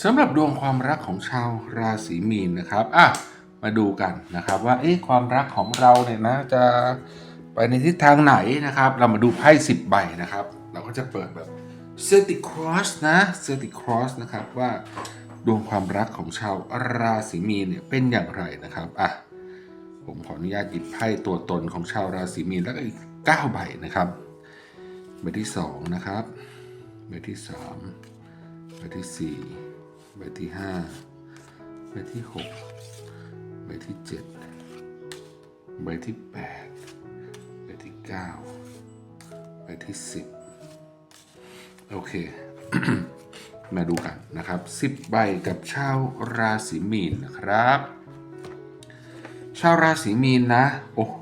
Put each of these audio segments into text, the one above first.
สำหรับดวงความรักของชาวราศีมีนนะครับอะมาดูกันนะครับว่าเอ๊ะความรักของเราเนี่ยนะจะไปในทิศทางไหนนะครับ เรามาดูไพ่สิบใบนะครับ เราก็จะเปิดแบบเซติครอสนะเซติครอสนะครับว่าดวงความรักของชาวราศีมีนเนี่ยเป็นอย่างไรนะครับอะผมขออนุญาตหยิบไพ่ตัวตนของชาวราศีมีนแล้วก็อีก9ใบนะครับใบที่สองนะครับใบที่สามใบที่สี่ ใบที่ห้าใบที่หกใบที่เจ็ดใบที่แปดใบที่เก้าใบที่สิบโอเค มาดูกันนะครับสิบใบกับชาวราศีมีนนะครับ ชาวราศีมีนนะ โอ้โห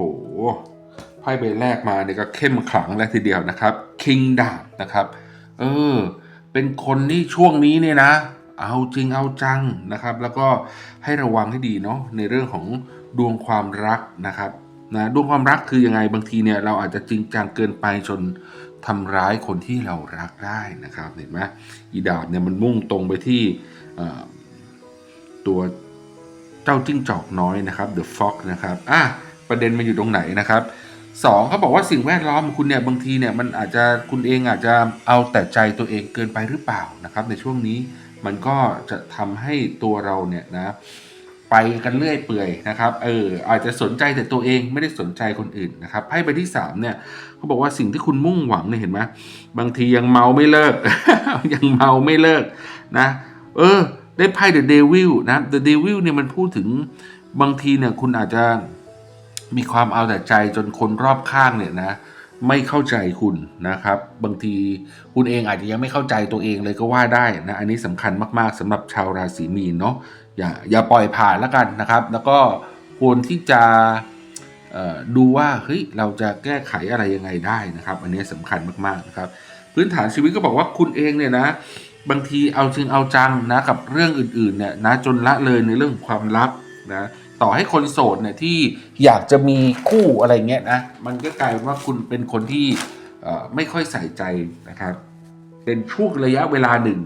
ไพ่ใบแรกมาเนี่ยก็เข้มขลังเลยทีเดียวนะครับ คิงดาบนะครับ เออ เป็นคนที่ช่วงนี้เนี่ยนะ เอาจริงเอาจังนะครับ แล้วก็ให้ระวังให้ดีเนาะในเรื่องของดวงความรักนะครับนะดวงความรักคือยังไงบางทีเนี่ยเราอาจจะจริงจังเกินไปจนทำร้ายคนที่เรารักได้นะครับเห็นไหมอีดาบเนี่ยมันมุ่งตรงไปที่ตัวเจ้าจิ้งจอกน้อยนะครับ The Fox นะครับอะประเด็นมันอยู่ตรงไหนนะครับสองเขาบอกว่าสิ่งแวดล้อมคุณเนี่ยบางทีเนี่ยมันอาจจะคุณเองอาจจะเอาแต่ใจตัวเองเกินไปหรือเปล่านะครับ ในช่วงนี้ มันก็จะทำให้ตัวเราเนี่ยนะไปกันเรื่อยเปื่อยนะครับเอออาจจะสนใจแต่ตัวเองไม่ได้สนใจคนอื่นนะครับไพ่ใบที่สามเนี่ยเขาบอกว่าสิ่งที่คุณมุ่งหวังเนี่ยเห็นไหมบางทียังเมาไม่เลิก ยังเมาไม่เลิกนะ เออ ได้ไพ่ The Devil นะ The Devil เนี่ยมันพูดถึงบางทีเนี่ยคุณอาจจะมีความเอาแต่ใจจนคนรอบข้างเนี่ยนะ ไม่เข้าใจคุณนะครับ บางทีคุณเองอาจจะยังไม่เข้าใจตัวเองเลยก็ว่าได้นะอันนี้สำคัญมากๆสำหรับชาวราศีมีนเนาะอย่าอย่าปล่อยผ่านแล้วกันนะครับ แล้วก็ควรที่จะดูว่าเฮ้ยเราจะแก้ไขอะไรยังไงได้นะครับ อันนี้สำคัญมากๆนะครับ พื้นฐานชีวิตก็บอกว่าคุณเองเนี่ยนะ บางทีเอาจริงเอาจังนะกับเรื่องอื่นๆเนี่ยนะจนละเลยในเรื่องความลับนะ ต่อให้คนโสดเนี่ยที่อยากจะมีคู่อะไรเงี้ยนะมันก็กลายเป็นว่าคุณเป็นคนที่ไม่ค่อยใส่ใจนะครับ เป็นช่วงระยะเวลาหนึ่ง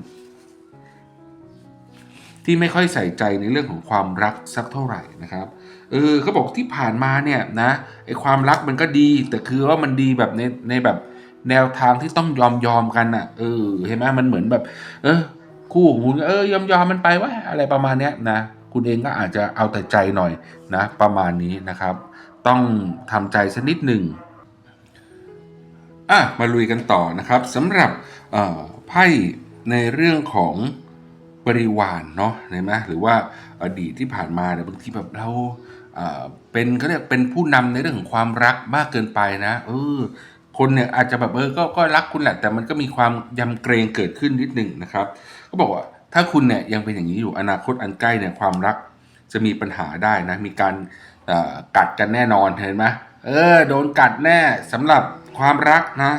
ที่ไม่ค่อยใส่ใจในเรื่องของความรักสักเท่าไหร่นะครับเออเขาบอกที่ผ่านมาเนี่ยนะไอความรักมันก็ดี แต่คือว่ามันดีแบบในในแบบแนวทางที่ต้องยอมยอมกันอะเออเห็นไหมมันเหมือนแบบ เออคู่ของคุณเออยอมยอมมันไปว่าอะไรประมาณเนี้ยนะ คุณเองก็อาจจะเอาแต่ใจหน่อยนะประมาณนี้นะครับ ต้องทำใจสักนิดหนึ่งอะมาลุยกันต่อนะครับสำหรับไพ่ในเรื่องของบริวารเนาะเห็นไหมหรือว่าอดีตที่ผ่านมาเนี่ยบางทีแบบเราเป็นเขาเรียกเป็นผู้นำในเรื่องของความรักมากเกินไปนะเออคนเนี่ยอาจจะแบบเออก็ก็รักคุณแหละ แต่มันก็มีความยำเกรงเกิดขึ้นนิดหนึ่งนะครับ ก็บอกว่า ถ้าคุณเนี่ยยังเป็นอย่างนี้อยู่อนาคตอันใกล้เนี่ยความรักจะมีปัญหาได้นะ มีการกัดกันแน่นอนเห็นไหมเออโดนกัดแน่สำหรับความรักนะ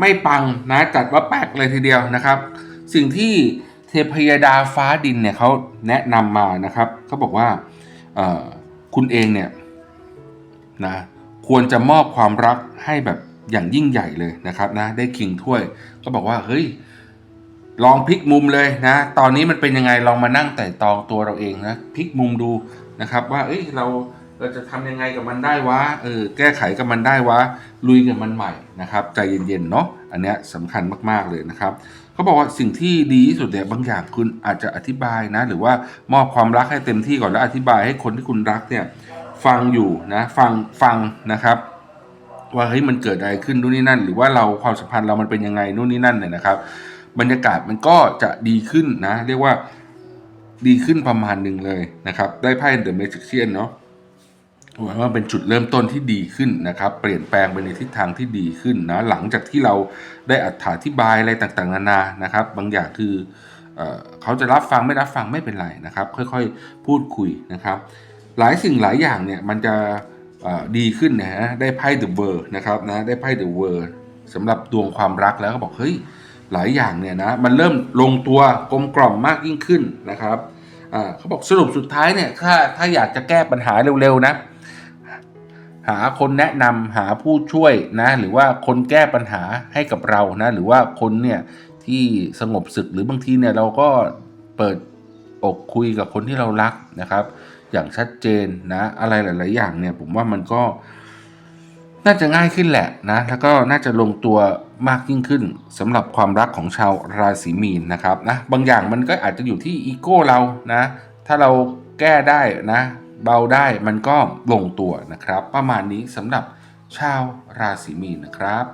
ไม่ปังนะจัดว่าแปลกเลยทีเดียวนะครับ สิ่งที่เทพยดาฟ้าดินเนี่ยเขาแนะนำมานะครับเขาบอกว่าคุณเองเนี่ยนะควรจะมอบความรักให้แบบอย่างยิ่งใหญ่เลยนะครับนะได้คิงถ้วยก็บอกว่าเฮ้ย ลองพลิกมุมเลยนะ ตอนนี้มันเป็นยังไงลองมานั่งแต่ตองตัวเราเองนะพลิกมุมดูนะครับ ว่าเอ้ยเราเราจะทำยังไงกับมันได้วะเออแก้ไขกับมันได้วะลุยกับมันใหม่นะครับใจเย็นๆเนาะอันเนี้ยสำคัญมากๆเลยนะครับเขาบอกว่าสิ่งที่ดีที่สุดเนี่ยบางอย่างคุณอาจจะอธิบายนะ หรือว่ามอบความรักให้เต็มที่ก่อนแล้วอธิบายให้คนที่คุณรักเนี่ยฟังอยู่นะฟังฟังนะครับ ว่าเฮ้ยมันเกิดอะไรขึ้นนู่นนี่นั่น หรือว่าเราความสัมพันธ์เรามันเป็นยังไงนู่นนี่นั่นเนี่ยนะครับ บรรยากาศมันก็จะดีขึ้นนะ เรียกว่าดีขึ้นประมาณหนึ่งเลยนะครับ ได้ไพ่ The Magician เนาะหวังว่าเป็นจุดเริ่มต้นที่ดีขึ้นนะครับ เปลี่ยนแปลงไปในทิศทางที่ดีขึ้นนะหลังจากที่เราได้อธิบายอะไรต่างๆ นานานะครับ บางอย่างคือเอเขาจะรับฟังไม่รับฟังไม่เป็นไรนะครับ ค่อยๆพูดคุยนะครับ หลายสิ่งหลายอย่างเนี่ยมันจะดีขึ้นนะฮะได้ไพ่ The World นะครับนะได้ไพ่ The World สำหรับดวงความรักแล้วก็บอกเฮ้ย หลายอย่างเนี่ยนะมันเริ่มลงตัวกลมกล่อมมากยิ่งขึ้นนะครับเขาบอกสรุปสุดท้ายเนี่ยถ้าถ้าอยากจะแก้ปัญหาเร็วๆนะ หาคนแนะนำหาผู้ช่วยนะหรือว่าคนแก้ปัญหาให้กับเรานะหรือว่าคนเนี่ยที่สงบศึกหรือบางทีเนี่ยเราก็เปิดอกคุยกับคนที่เรารักนะครับ อย่างชัดเจนนะอะไรหลาย ๆ อย่างเนี่ยผมว่ามันก็น่าจะง่ายขึ้นแหละนะแล้วก็น่าจะลงตัว มากยิ่งขึ้นสำหรับความรักของชาวราศีมีนนะครับนะบางอย่างมันก็อาจจะอยู่ที่อีโก้เรานะ ถ้าเราแก้ได้นะ เบาได้มันก็ลงตัวนะครับ ประมาณนี้สำหรับชาวราศีมีนนะครับ